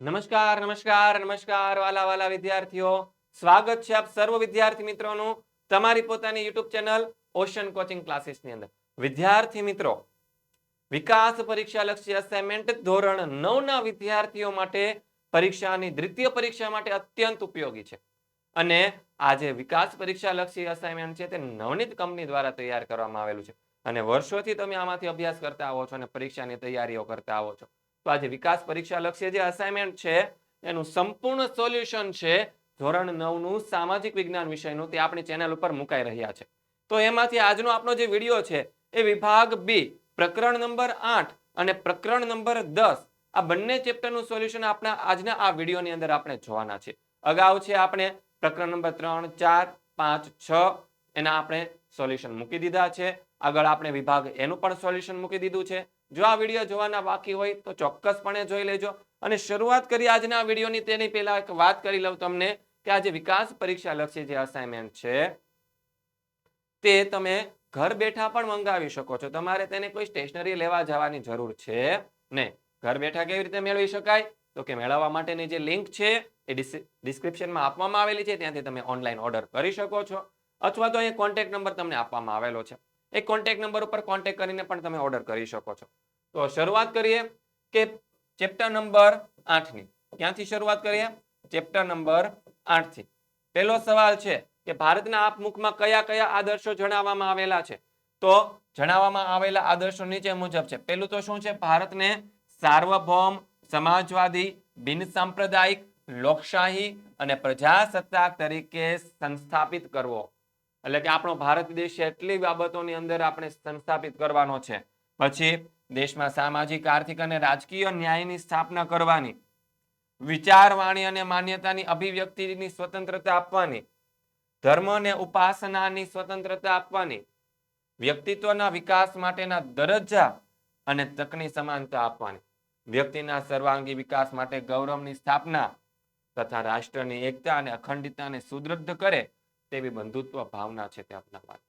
નમસ્કાર નમસ્કાર નમસ્કાર વાલા વાલા વિદ્યાર્થીઓ. સ્વાગત છે આપ સર્વ વિદ્યાર્થી મિત્રોનું તમારી પોતાની યુટ્યુબ ચેનલ ઓશન કોચિંગ ક્લાસીસની અંદર. વિદ્યાર્થી મિત્રો, વિકાસ પરીક્ષા લક્ષી અસાઇનમેન્ટ ધોરણ નવના વિદ્યાર્થીઓ માટે પરીક્ષાની દ્વિતીય પરીક્ષા માટે અત્યંત ઉપયોગી છે. અને આ જે વિકાસ પરીક્ષા લક્ષી અસાઇનમેન્ટ છે તે નવનીત કંપની દ્વારા તૈયાર કરવામાં આવેલું છે. અને વર્ષોથી તમે આમાંથી અભ્યાસ કરતા આવો છો અને પરીક્ષાની તૈયારીઓ કરતા આવો છો. તો આજે વિકાસ પરીક્ષા લક્ષ્ય જે અસાઇનમેન્ટ છે, એનું સંપૂર્ણ સોલ્યુશન છે ધોરણ નવનું સામાજિક વિજ્ઞાન વિષયનું, તે આપણી ચેનલ ઉપર મુકાઈ રહ્યા છે. તો એમાંથી આજનો આપણો જે વીડિયો છે, એ વિભાગ બી પ્રકરણ નંબર આઠ અને પ્રકરણ નંબર દસ, આ બંને ચેપ્ટરનું સોલ્યુશન આપણા આજના આ વિડીયોની અંદર આપણે જોવાના છે. અગાઉ છે આપણે પ્રકરણ નંબર ત્રણ, ચાર, પાંચ, છ, એના આપણે સોલ્યુશન મૂકી દીધા છે. આગળ આપણે વિભાગ એનું પણ સોલ્યુશન મૂકી દીધું છે. જો આ વીડિયો જોવાના બાકી હોય તો ચોક્કસપણે જોઈ લેજો. અને શરૂઆત કરી આજના વિડીયોની તેની પહેલા એક વાત કરી લઉં તમને કે આ જે વિકાસ પરીક્ષા લક્ષી જે અસાઇનમેન્ટ છે, તે તમે ઘર બેઠા પણ મંગાવી શકો છો. તમારે તેને કોઈ સ્ટેશનરી લેવા જવાની જરૂર છે નહીં. ઘર બેઠા કેવી રીતે મેળવી શકાય? તો કે મેળવવા માટેની જે લિંક છે, એ ડિસ્ક્રિપ્શનમાં આપવામાં આવેલી છે. ત્યાંથી તમે ઓનલાઈન ઓર્ડર કરી શકો છો. અથવા તો અહીંયા કોન્ટેક્ટ નંબર તમને આપવામાં આવેલો છે. એ કોન્ટેક્ટ નંબર ઉપર કોન્ટેક્ટ કરીને પણ તમે ઓર્ડર કરી શકો છો. તો શરૂઆત કરીએ કે ચેપ્ટર નંબર આઠની. ક્યાંથી શરૂઆત કરીએ? ચેપ્ટર નંબર આઠથી. પહેલો સવાલ છે કે ભારતના આપમુખમાં કયા કયા આદર્શો જણાવવામાં આવેલા છે? તો જણાવવામાં આવેલા આદર્શો નીચે મુજબ છે. પહેલું તો શું છે? ભારતને સાર્વભૌમ, સમાજવાદી, બિન સાંપ્રદાયિક, લોકશાહી અને પ્રજાસત્તાક તરીકે સંસ્થાપિત કરવો. એટલે કે આપણો ભારત દેશ એટલી બાબતોની અંદર આપણે સંસ્થાપિત કરવાનો છે. પછી દેશમાં સામાજિક, આર્થિક અને રાજકીય ન્યાયની સ્થાપના કરવાની. વિચારવાણી અને માન્યતાની અભિવ્યક્તિની સ્વતંત્રતા આપવાની. ધર્મ અને ઉપાસનાની સ્વતંત્રતા આપવાની. વ્યક્તિત્વના વિકાસ માટેના દરજ્જા અને તકની સમાનતા આપવાની. વ્યક્તિના સર્વાંગી વિકાસ માટે ગૌરવની સ્થાપના તથા રાષ્ટ્રની એકતા અને અખંડિતતાને સુદૃઢ કરે તેવી બંધુત્વ ભાવના છે તે અપનાવવાની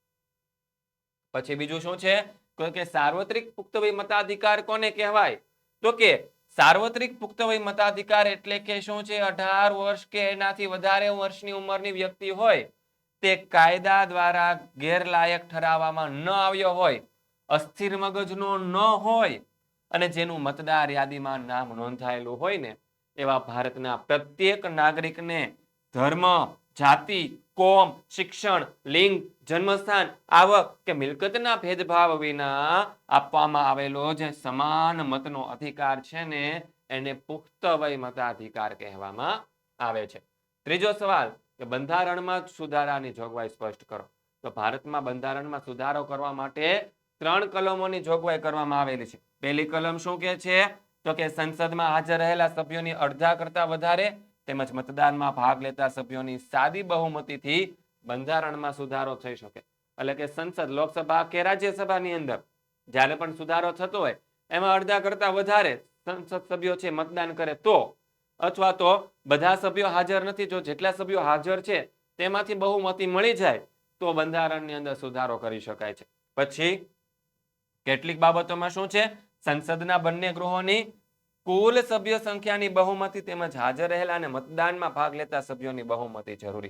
પછી બીજું શું છે? કે સાર્વત્રિક પુખ્તવય મતાધિકાર કોને કહેવાય? તો કે સાર્વત્રિક પુખ્તવય મતાધિકાર એટલે કે શું છે? અઢાર વર્ષ કે એનાથી વધારે વર્ષની ઉંમરની વ્યક્તિ હોય, તે કાયદા દ્વારા ગેરલાયક ઠરાવવામાં ન આવ્યો હોય, અસ્થિર મગજનો ન હોય અને જેનું મતદાર યાદીમાં નામ નોંધાયેલું હોય ને, એવા ભારતના પ્રત્યેક નાગરિકને ધર્મ જાતિ, કોમ, શિક્ષણ, લિંગ, જન્મસ્થાન, આવક કે મિલકતના ભેદભાવ વિના આપવામાં આવેલો જે સમાન મતનો અધિકાર છે ને, એને પુખ્ત વય મતાધિકાર કહેવામાં આવે છે. ત્રીજો સવાલ કે બંધારણમાં સુધારાની જોગવાઈ સ્પષ્ટ કરો. તો ભારતમાં બંધારણમાં સુધારો કરવા માટે ત્રણ કલમોની જોગવાઈ કરવામાં આવેલી છે. પહેલી કલમ શું કે છે? તો કે સંસદમાં હાજર રહેલા સભ્યોની અડધા કરતા વધારે તેમજ મતદાનમાં ભાગ લેતા સભ્યોની સાદી બહુમતીથી બંધારણમાં સુધારો થઈ શકે. એટલે કે સંસદ લોકસભા કે રાજ્યસભાની અંદર જ્યારે પણ સુધારો થતો હોય, એમાં અડધા કરતા વધારે સંસદ સભ્યો છે મતદાન કરે તો અથવા તો બધા સભ્યો હાજર નથી. જો જેટલા સભ્યો હાજર છે તેમાંથી બહુમતી મળી જાય તો બંધારણની અંદર સુધારો કરી શકાય છે. પછી કેટલીક બાબતોમાં શું છે? સંસદના બંને ગૃહોની કુલ સભ્ય સંખ્યાની બહુમતી તેમજ હાજર રહેલા અને મતદાનમાં ભાગ લેતા સભ્યોની બહુમતી જરૂરી.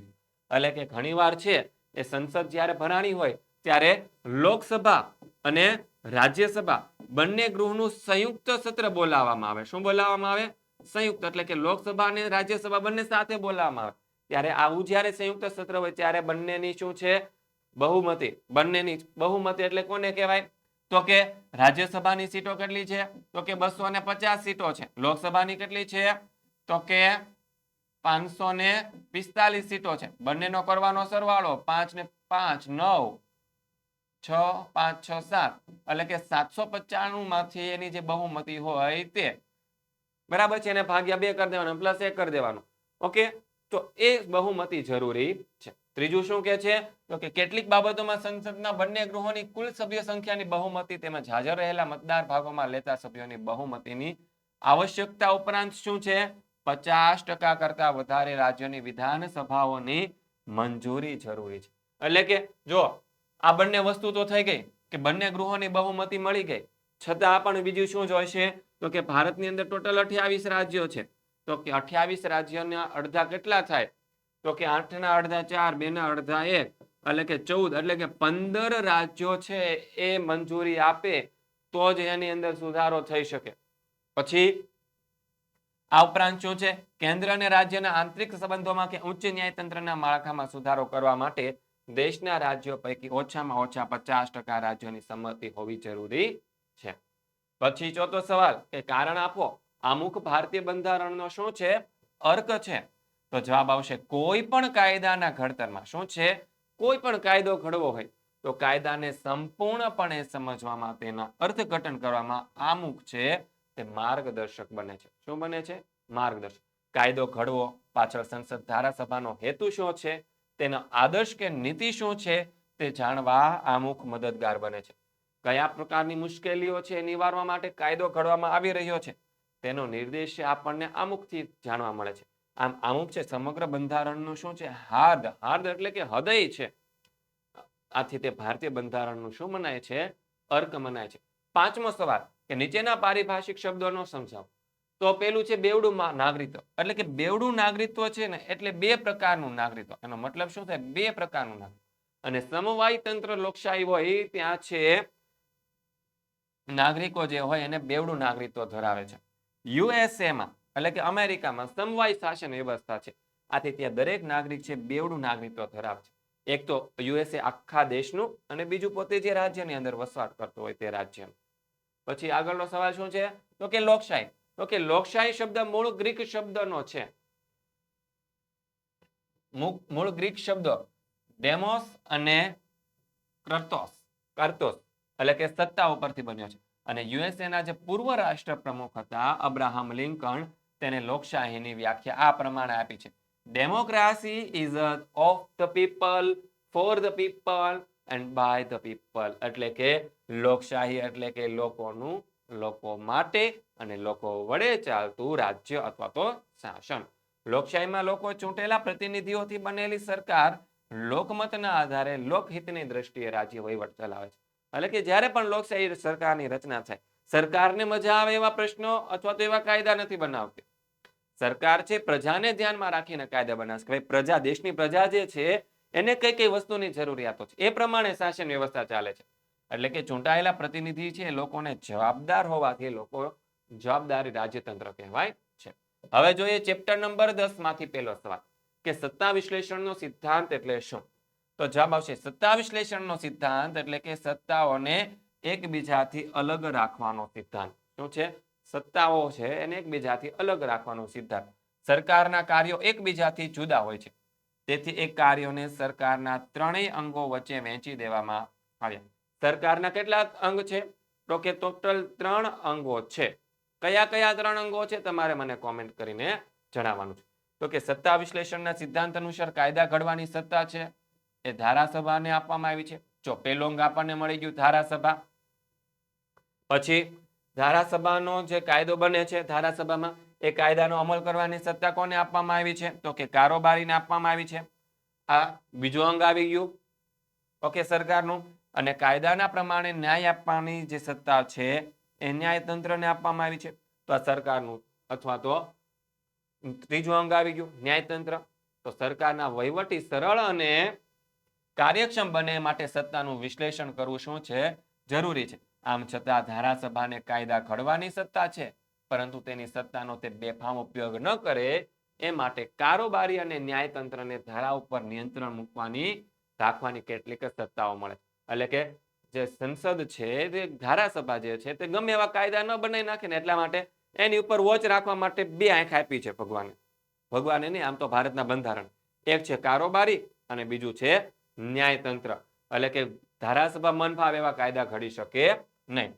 એટલે કે ઘણીવાર છે, એ સંસદ જ્યારે ભરાણી હોય, ત્યારે લોકસભા અને રાજ્યસભા બંને ગૃહનું સંયુક્ત સત્ર બોલાવવામાં આવે. શું બોલાવવામાં આવે? સંયુક્ત, એટલે કે લોકસભા અને રાજ્યસભા બંને સાથે બોલાવવામાં આવે. ત્યારે આવું જ્યારે સંયુક્ત સત્ર હોય, ત્યારે બંનેની શું છે? બહુમતી. બંનેની બહુમતી એટલે કોને કહેવાય? તો કે રાજ્યસભાની સીટો કેટલી છે? તો કે બસો ને પચાસ સીટો છે. લોકસભાની કેટલી છે? તો કે પાંચસો ને પિસ્તાલીસ સીટો છે. બંનેનો કરવાનો સરવાળો પાંચ ને પાંચ, નવ, છ, પાંચ, છ, સાત. એટલે કે સાતસો પચાણું માંથી એની જે બહુમતી હોય તે. બરાબર છે? એને ભાગ્યા બે કરી દેવાનું પ્લસ એક કરી દેવાનું. ઓકે? તો એ બહુમતી જરૂરી છે. ત્રીજું શું કે છે? તો કે કેટલીક બાબતોમાં સંસદના બંને ગૃહોની કુલ સભ્ય સંખ્યાની બહુમતી તેમજ હાજર રહેલા મતદાર ભાગોમાં લેતા સભ્યોની બહુમતીની આવશ્યકતા ઉપરાંત શું છે? પચાસ ટકા કરતા વધારે રાજ્યોની વિધાનસભાઓની મંજૂરી જરૂરી છે. એટલે કે જો આ બંને વસ્તુ તો થઈ ગઈ કે બંને ગૃહોની બહુમતી મળી ગઈ, છતાં પણ બીજું શું જોઈશે તો કે ભારતની અંદર ટોટલ અઠ્યાવીસ રાજ્યો છે. તો કે અઠ્યાવીસ રાજ્યોના અડધા કેટલા થાય? તો કે આઠના અડધા ચાર બે ના અડધા એક, એટલે કે ચૌદ, એટલે કે પંદર રાજ્યો છે એ મંજૂરી આપે, તો જ એની અંદર સુધારો થઈ શકે. પછી, આ ઉપરાંત શું છે? કેન્દ્ર અને રાજ્યના આંતરિક સંબંધોમાં કે ઉચ્ચ ન્યાયતંત્રના માળખામાં સુધારો કરવા માટે દેશના રાજ્યો પૈકી ઓછામાં ઓછા પચાસ ટકા રાજ્યોની સંમતિ હોવી જરૂરી છે. પછી ચોથો સવાલ કે કારણ આપો, અમુક ભારતીય બંધારણનો શું છે? અર્ક છે. તો જવાબ આવશે, કોઈ પણ કાયદાના ઘડતરમાં, શું છે? કોઈ પણ કાયદો ઘડવો હોય, તો કાયદાને સંપૂર્ણપણે સમજવામાં તેના અર્થઘટન કરવામાં આમુખ છે, તે માર્ગદર્શક બને છે. શું બને છે? માર્ગદર્શક. કાયદો ઘડવો, પાછળ સંસદ ધારાસભાનો હેતુ શું છે? તેનો આદર્શ કે નીતિ શું છે? તે જાણવા આમુખ મદદગાર બને છે. કયા પ્રકારની મુશ્કેલીઓ છે એ નિવારવા માટે કાયદો ઘડવામાં આવી રહ્યો છે? તેનો નિર્દેશ આપણને આમુખથી જાણવા મળે છે. આમ અમુક છે, સમગ્ર બંધારણનું શું છે? હાર્દ. હાર્દ એટલે કે હૃદય છે. આથી તે ભારતીય બંધારણનું શું મનાય છે? અર્ક મનાય છે. પાંચમો સવાલ, કે નીચેના પારિભાષિક શબ્દોનો સમજાવ. તો પેલું છે બેવડું નાગરિકત્વ એટલે કે બેવડું નાગરિકત્વ છે ને, એટલે બે પ્રકારનું નાગરિકત્વ એનો મતલબ શું થાય? બે પ્રકારનું નાગરિક અને સમવાય તંત્ર લોકશાહી હોય, ત્યાં છે નાગરિકો જે હોય એને બેવડું નાગરિકત્વ ધરાવે છે. યુએસએમાં એટલે કે અમેરિકામાં સમવાય શાસન વ્યવસ્થા છે. આથી ત્યાં દરેક નાગરિક છે, બેવડું નાગરિકત્વ ધરાવે એક તો યુએસએ આખા દેશનું અને બીજું પોતે જે રાજ્યની અંદર વસવાટ કરતો હોય તે રાજ્યનું. પછી આગળનો સવાલ શું છે? તો કે લોકશાહી. તો કે લોકશાહી શબ્દ મૂળ ગ્રીક શબ્દનો છે. મૂળ ગ્રીક શબ્દ ડેમોસ અને કર્તોસ. કર્તોસ. એટલે કે સત્તા ઉપરથી બન્યો છે. અને યુએસએના જે પૂર્વ રાષ્ટ્ર પ્રમુખ હતા, અબ્રાહમ લિંકન તેને લોકશાહીની વ્યાખ્યા આ પ્રમાણે આપી છે. Democracy is of the people for the people and by the people એટલે કે લોકશાહી એટલે કે લોકોનું લોકો માટે અને લોકો વડે ચાલતું રાજ્ય અથવા તો શાસન. લોકશાહીમાં લોકો ચૂંટેલા પ્રતિનિધિઓથી બનેલી સરકાર લોકમતના આધારે લોકહિતની દ્રષ્ટિએ રાજ્ય વહીવટ ચલાવે છે. એટલે કે જ્યારે પણ લોકશાહી સરકારની રચના થાય સરકારને મજા આવે એવા પ્રશ્નો અથવા તો એવા કાયદા નથી બનાવતી. સરકાર છે, પ્રજાને ધ્યાનમાં રાખીને કાયદા બનાવશે. ભાઈ, પ્રજા, દેશની પ્રજા જે છે, એને કઈ કઈ વસ્તુની જરૂરિયાતો છે? એ પ્રમાણે શાસન વ્યવસ્થા ચાલે છે. એટલે કે ચૂંટાયેલા પ્રતિનિધિ છે લોકોને જવાબદાર હોવાથી લોકો જવાબદારી રાજ્યતંત્ર કહેવાય છે. હવે જોઈએ ચેપ્ટર નંબર દસમાંથી પહેલો સવાલ. કે સત્તા વિશ્લેષણનો સિદ્ધાંત એટલે શું? તો જવાબ આવશે, સત્તા વિશ્લેષણનો સિદ્ધાંત એટલે કે સત્તાઓને એકબીજાથી અલગ રાખવાનો સિદ્ધાંત. શું છે? સત્તાઓ છે એને એકબીજાથી અલગ રાખવાનો સિદ્ધાંત. સરકારના કાર્યો એકબીજાથી જુદા હોય છે. તેથી એ કાર્યોને સરકારના ત્રણેય અંગો વચ્ચે વહેંચી દેવામાં આવ્યા. સરકારના કેટલા અંગ છે? તો કે ટોટલ ત્રણ અંગો છે. કયા કયા ત્રણ અંગો છે? તમારે મને કોમેન્ટ કરીને જણાવવાનું છે. તો કે સત્તા વિશ્લેષણના સિદ્ધાંત અનુસાર કાયદા ઘડવાની સત્તા છે. એ ધારાસભાને આપવામાં આવી છે. જો પેલો આપણને મળી ગયું ધારાસભા પછી ધારાસભાનો જે કાયદો બને છે, ધારાસભામાં એ કાયદાનો અમલ કરવાની સત્તા કોને આપવામાં આવી છે? તો કે કારોબારીને આપવામાં આવી છે. આ બીજું અંગ આવી ગયું. ઓકે, સરકારનું. અને કાયદાના પ્રમાણે ન્યાય આપવાની જે સત્તા છે, એ ન્યાયતંત્રને આપવામાં આવી છે. તો આ સરકારનું. અથવા તો ત્રીજું અંગ આવી ગયું, ન્યાયતંત્ર. તો સરકારના વહીવટી સરળ અને કાર્યક્ષમ બને માટે સત્તાનું વિશ્લેષણ કરવું શું છે? જરૂરી છે. આમ છતાં ધારાસભાને કાયદા ઘડવાની સત્તા છે, પરંતુ તેની સત્તાનો તે બેફામ ઉપયોગ ન કરે, એ માટે કારોબારી અને ન્યાયતંત્રને ધારા ઉપર નિયંત્રણ મૂકવાની, રાખવાની કેટલીક સત્તાઓ મળે. એટલે કે જે સંસદ છે તે ધારાસભા જે છે, તે ગમે એવા કાયદા ન બનાવી નાખે ને એટલા માટે એની ઉપર વોચ રાખવા માટે બે આંખ આપી છે ભગવાને. ભગવાને નહીં, આમ તો ભારતના બંધારણ. એક છે કારોબારી અને બીજું છે ન્યાયતંત્ર. એટલે કે ધારાસભા મન ફાવે એવા કાયદા ઘડી શકે નહીં.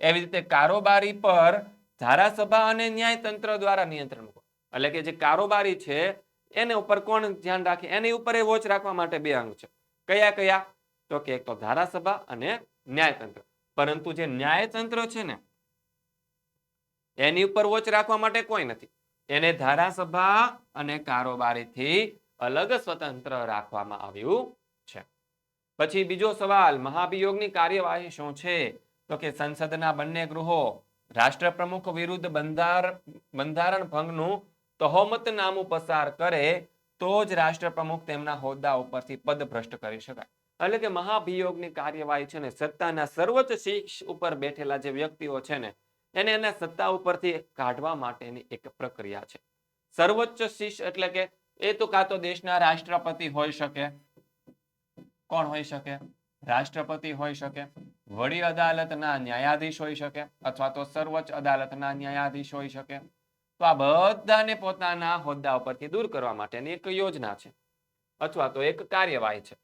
એવી રીતે કારોબારી પર ધારાસભા અને ન્યાયતંત્ર દ્વારા નિયંત્રણ મૂકો. એટલે કે જે કારોબારી છે, એને ઉપર કોણ ધ્યાન રાખે? એની ઉપર એ વોચ રાખવા માટે બે અંગ છે. કયા કયા? તો કે એક તો ધારાસભા અને ન્યાયતંત્ર. પરંતુ જે ન્યાયતંત્ર છે ને, એની ઉપર વોચ રાખવા માટે કોઈ નથી. એને ધારાસભા અને કારોબારીથી અલગ સ્વતંત્ર રાખવામાં આવ્યું છે. પછી બીજો સવાલ, મહાભિયોગની કાર્યવાહી શું છે? તો કે સંસદના બંને ગૃહો રાષ્ટ્રપ્રમુખ વિરુદ્ધ બંધાર, બંધારણ ભંગનું તહોમતનામું પસાર કરે, તો જ રાષ્ટ્રપ્રમુખ તેમના હોદ્દા ઉપરથી પદભ્રષ્ટ કરી શકાય. એટલે કે મહાભિયોગની કાર્યવાહી છે ને, સત્તાના સર્વોચ્ચ શીર્ષ ઉપર બેઠેલા જે વ્યક્તિઓ છે ને, એને એના સત્તા ઉપરથી કાઢવા માટેની એક પ્રક્રિયા છે. સર્વોચ્ચ શીર્ષ એટલે કે એ તો કાં તો દેશના રાષ્ટ્રપતિ હોઈ શકે. કોણ હોઈ શકે? રાષ્ટ્રપતિ હોઈ શકે. વડી અદાલતના ન્યાયાધીશ હોઈ શકે અથવા તો સર્વોચ્ચ અદાલતના ન્યાયાધીશ હોઈ શકે. તો આ બધાને પોતાના હોદ્દા ઉપરથી દૂર કરવા માટેની એક યોજના છે અથવા તો એક કાર્યવાહી છે.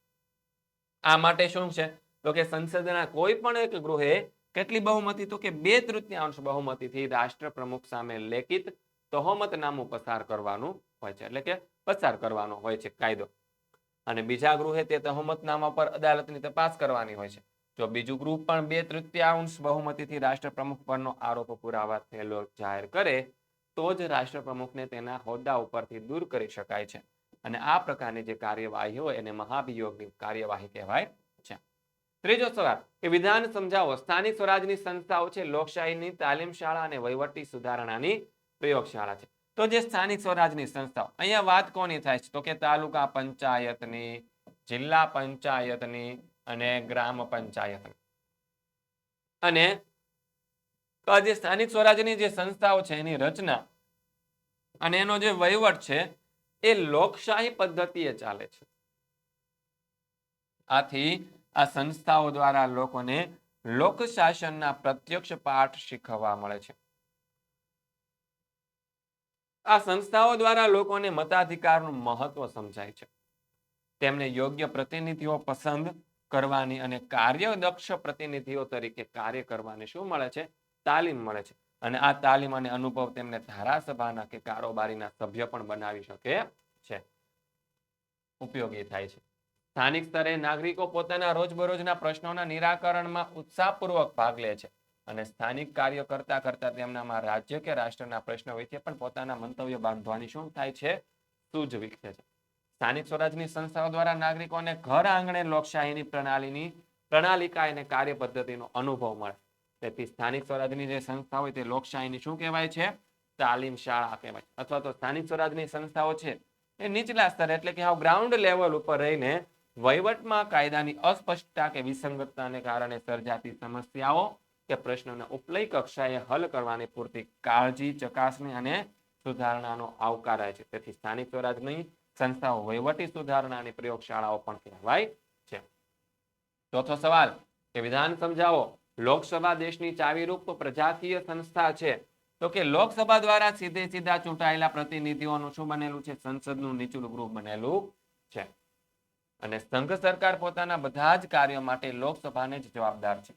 આ માટે શું છે? તો કે સંસદના કોઈ પણ એક ગૃહે કેટલી બહુમતી? તો કે બે તૃતીયાંશ બહુમતીથી રાષ્ટ્રપ્રમુખ સામે લેખિત તહોમતનામું પસાર કરવાનું હોય છે. એટલે કે પસાર કરવાનો હોય છે કાયદો. અને બીજા ગૃહે તે તહોમતનામા પર અદાલતની તપાસ કરવાની હોય છે. જો બીજું ગ્રુપ પણ બે તૃતીયાંશ બહુમતીથી રાષ્ટ્રપ્રમુખ પરનો આરોપ પુરાવા થયેલો જાહેર કરે, તો જ રાષ્ટ્રપ્રમુખને તેના હોદ્દા ઉપરથી દૂર કરી શકાય છે. અને આ પ્રકારની જે કાર્યવાહી હોય એને મહાભિયોગની કાર્યવાહી કહેવાય છે. ત્રીજો સવાલ, કે વિધાન સમજાવો, સ્થાનિક સ્વરાજની સંસ્થાઓ છે, લોકશાહીની તાલીમ શાળા અને વહીવટી સુધારણાની પ્રયોગશાળા છે. તો જે સ્થાનિક સ્વરાજની સંસ્થાઓ, અહીંયા વાત કોની થાય છે? તો કે તાલુકા પંચાયતની, જિલ્લા પંચાયતની અને ગ્રામ પંચાયત. અને જે સ્થાનિક સ્વરાજ્યની જે સંસ્થાઓ છે, એની રચના અને એનો જે વહીવટ છે, એ લોકશાહી પદ્ધતિએ ચાલે છે. આથી આ સંસ્થાઓ દ્વારા લોકોને લોકશાસનના પ્રત્યક્ષ પાઠ શીખવવા મળે છે. આ સંસ્થાઓ દ્વારા લોકોને મતાધિકારનું મહત્વ સમજાય છે. તેમને યોગ્ય પ્રતિનિધિઓ પસંદ કરવાની અને કાર્યદક્ષ પ્રતિનિધિઓ તરીકે કાર્ય કરવાની શું મળે છે? તાલીમ મળે છે. અને આ તાલીમ અને અનુભવ તેમને ધારાસભાના કે કારોબારીના સભ્ય પણ બનાવી શકે છે. ઉપયોગી થાય છે. સ્થાનિક સ્તરે નાગરિકો પોતાના રોજબરોજના પ્રશ્નોના નિરાકરણમાં ઉત્સાહપૂર્વક ભાગ લે છે અને સ્થાનિક કાર્ય કરતા કરતા તેમનામાં રાજ્ય કે રાષ્ટ્રના પ્રશ્નો વિશે પણ પોતાના મંતવ્ય બાંધવાની શું થાય છે? સૂઝ વિકસે છે. સ્થાનિક સ્વરાજની સંસ્થાઓ દ્વારા નાગરિકોને ઘર આંગણે લોકશાહીની પ્રણાલીની, પ્રણાલિકા અને કાર્ય પદ્ધતિનો અનુભવ મળે. તેથી સ્થાનિક સ્વરાજની જે સંસ્થા હોય તે લોકશાહીની શું કહેવાય છે? તાલીમ શાળા કહેવાય. અથવા તો સ્થાનિક સ્વરાજની સંસ્થાઓ છે એ નીચલા સ્તરે એટલે કે હાવ ગ્રાઉન્ડ લેવલ ઉપર રહીને વહીવટમાં કાયદાની અસ્પષ્ટતા કે વિસંગતતાને કારણે સર્જાતી સમસ્યાઓ કે પ્રશ્નોને ઉપલય કક્ષાએ હલ કરવાની પૂરતી કાળજી, ચકાસણી અને સુધારણાનો આવકારાય છે. તેથી સ્થાનિક સ્વરાજની સંસ્થાઓ વહીવટી સુધારણાની પ્રયોગશાળાઓ પણ કહેવાય છે. ચોથો સવાલ, કે વિધાન સમજાવો, લોકસભા દેશની ચાવીરૂપ પ્રજાકીય સંસ્થા છે. તો કે લોકસભા દ્વારા સીધે સીધા ચૂંટાયેલા પ્રતિનિધિઓનું શું બનેલું છે? સંસદનું નીચલું ગૃહ બનેલું છે. અને સંઘ સરકાર પોતાના બધા જ કાર્યો માટે લોકસભાને જ જવાબદાર છે.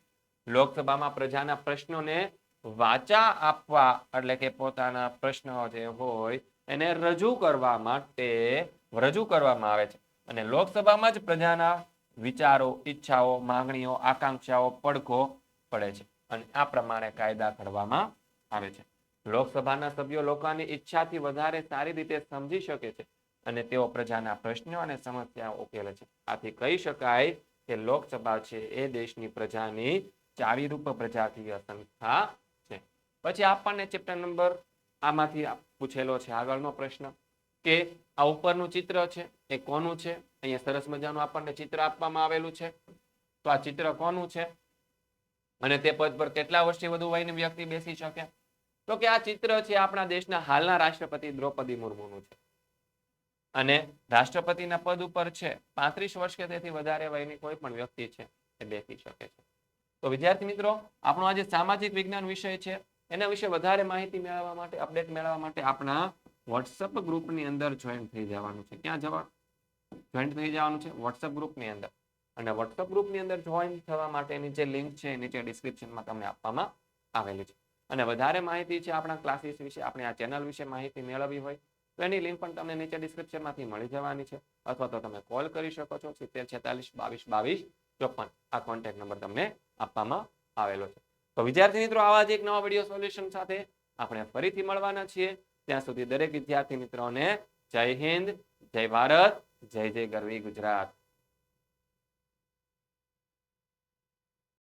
લોકસભામાં પ્રજાના પ્રશ્નોને વાચા આપવા, એટલે કે પોતાના પ્રશ્નો જે હોય એને રજૂ કરવા માટે, રજૂ કરવામાં આવે છે. અને લોકસભામાં જ પ્રજાના વિચારો, ઈચ્છાઓ, માંગણીઓ, આકાંક્ષાઓ પડઘો પડે છે. અને આ પ્રમાણે કાયદા ઘડવામાં આવે છે. લોકસભાના સભ્યો લોકોની ઈચ્છાથી વધારે સારી રીતે સમજી શકે છે અને તેઓ પ્રજાના પ્રશ્નો અને સમસ્યાઓ ઉકેલે છે. આથી કહી શકાય કે લોકસભા છે એ દેશની પ્રજાની ચાવીરૂપ પ્રજાકીય સંસ્થા છે. પછી આપણને ચેપ્ટર નંબર આમાંથી પૂછેલો છે આગળનો પ્રશ્ન કે આ ઉપરનું ચિત્ર છે, એ કોનું છે? અહીંયા સરસ મજાનું આપણને ચિત્ર આપવામાં આવેલું છે. તો આ ચિત્ર કોનું છે? અને તે પદ પર કેટલા વર્ષથી વધુ વયની વ્યક્તિ બેસી શકે? તો કે આ ચિત્ર છે આપણા દેશના હાલના રાષ્ટ્રપતિ દ્રૌપદી મુર્મુનું છે. અને રાષ્ટ્રપતિના પદ ઉપર છે, પાંત્રીસ વર્ષ કે તેથી વધારે વયની કોઈ પણ વ્યક્તિ છે, એ બેસી શકે છે. તો વિદ્યાર્થી મિત્રો, આપણો આજે સામાજિક વિજ્ઞાન વિષય છે. એના વિશે વધારે માહિતી મેળવવા માટે અપડેટ મેળવવા માટે આપણા વોટ્સઅપ ગ્રુપની અંદર જોઈન થઈ જવાનું છે. ક્યાં જવા જોઈન થઈ જવાનું છે વોટ્સઅપ ગ્રુપની અંદર. અને વોટ્સઅપ ગ્રુપની અંદર જોઈન થવા માટેની જે લિંક છે નીચે ડિસ્ક્રિપ્શનમાં તમને આપવામાં આવેલી છે. અને વધારે માહિતી છે આપણા ક્લાસીસ વિશે, આપણે આ ચેનલ વિશે માહિતી મેળવવી હોય, તો એની લિંક પણ તમને નીચે ડિસ્ક્રિપ્શનમાંથી મળી જવાની છે. અથવા તો તમે કોલ કરી શકો છો સિત્તેર છેતાલીસ બાવીસ બાવીસ ચોપન. આ કોન્ટેક્ટ નંબર તમને આપવામાં આવેલો છે. તો વિદ્યાર્થી મિત્રો, આવા જ એક નવા વીડિયો સોલ્યુશન સાથે આપણે ફરીથી મળવાના છીએ. ત્યાં સુધી દરેક વિદ્યાર્થી મિત્રોને જય હિન્દ, જય ભારત, જય જય ગરવી ગુજરાત.